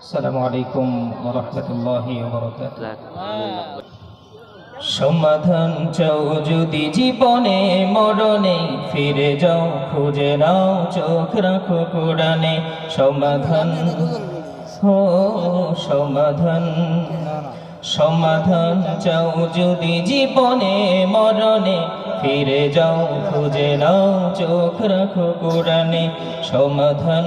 আসসালামু আলাইকুম সমাধান চাও যদি জীবনে মরণে ফিরে যাও খুঁজে নাও চোখ রাখো কোরআনে। সমাধান হো সমাধান সমাধান চাও যদি জীবনে মরণে ফিরে যাও খুঁজে নাও চোখ রাখো কোরআনে। সমাধান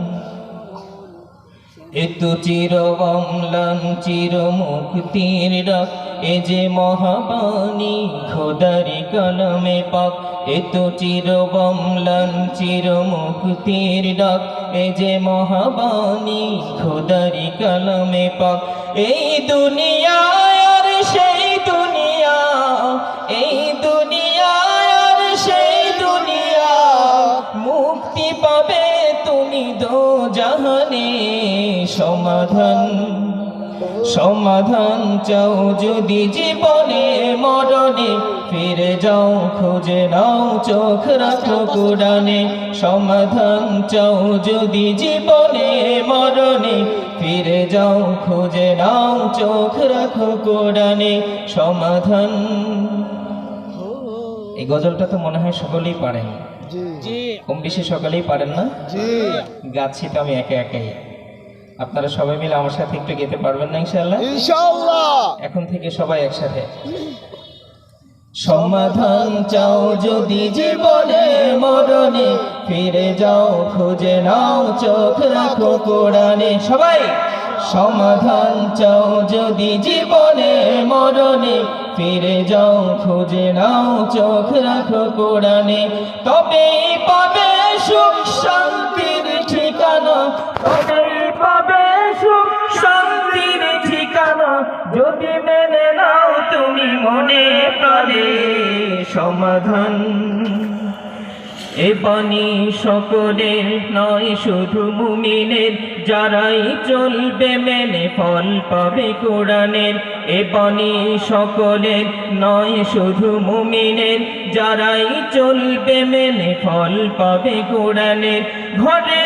এত চির অম্লান, চির মুক্তির ডাক। এ যে মহাবাণী, খোদারি কলমে পাক। এত চির অম্লান, চির মুক্তির ডাক। এ যে মহাবাণী, খোদারি কলমে পাক। এই দুনিয়ায় আর সেই দুনিয়া, এই দুনিয়ায় আর সেই দুনিয়া। মুক্তি পাবে তুমি দো জাহানে সমাধান সমাধান চাও যদি জীবনে মরণে ফিরে যাও খুঁজে নাও চোখ রাখো কোরআনে। সমাধান চাও যদি জীবনে মরণে ফিরে যাও খুঁজে নাও চোখ রাখো কোরআনে। সমাধান। এই গজলটা তো মনে হয় সকলেই পারেন। জি। কম বেশি সকলেই পারেন না? জি। গাচ্ছি তো আমি একে একাই। আপনারা সবাই মিলে আমার সাথে একটু গেতে পারবেন না ইনশাল্লাহ ইনশাআল্লাহ। এখন থেকে সবাই একসাথে। সমাধান চাও যদি জীবনে মরণে ফিরে যাও খুঁজে নাও চোখ রাখো কোরআনে। সবাই সমাধান চাও যদি জীবনে মরণে ফিরে যাও খুঁজে নাও চোখ রাখো কোরআনে। তবেই পাবে সুখ শান্তির ঠিকানা। যদি মেনে নাও তুমি মনে প্রাণে সমাধান। এ পানি সকলের নয়, শুধু মুমিনের যারাই চলবে মেনে ফল পাবে কোরআনের। এ পানি সকলের নয়, শুধু মুমিনের যারাই চলবে মেনে ফল পাবে কোরআনের। ঘরে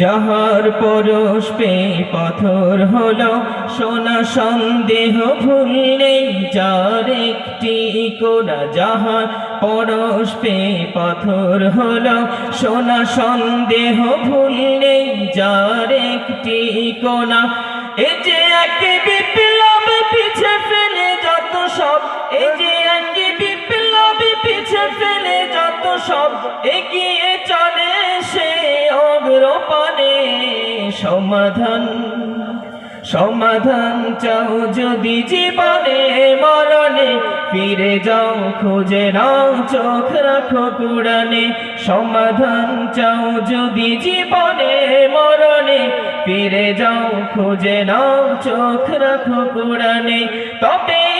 যাহার পরশ পে পাথর হলো, সোনা সন্দেহ ভুললে যার একটি কোনা যাহার পরশ পাথর হলো, সোনা সন্দেহ ভুললে যার একটি কোনা। এ যে এক বিপ্লব পিছে ফেলে যত সব এ যে সমাধান সমাধান চাও যদি জীবনে, মরণে ফিরে যাও, খুঁজে নাও, চোখ রাখো কুড়ানে সমাধান চাও যদি জীবনে, মরণে ফিরে যাও, খুঁজে নাও, চোখ রাখো কুড়ানে তবেই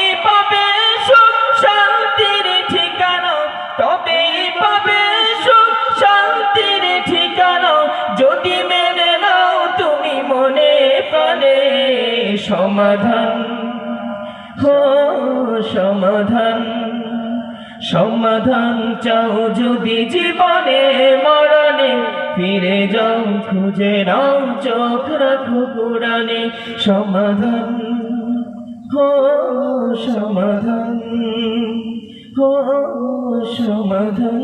সমাধান হো সমাধান সমাধান চাও যদি জীবনে মরণে, ফিরে যাও, খুঁজে নাও, চোখ রাখো কোরআনে, সমাধান হো সমাধান হো সমাধান।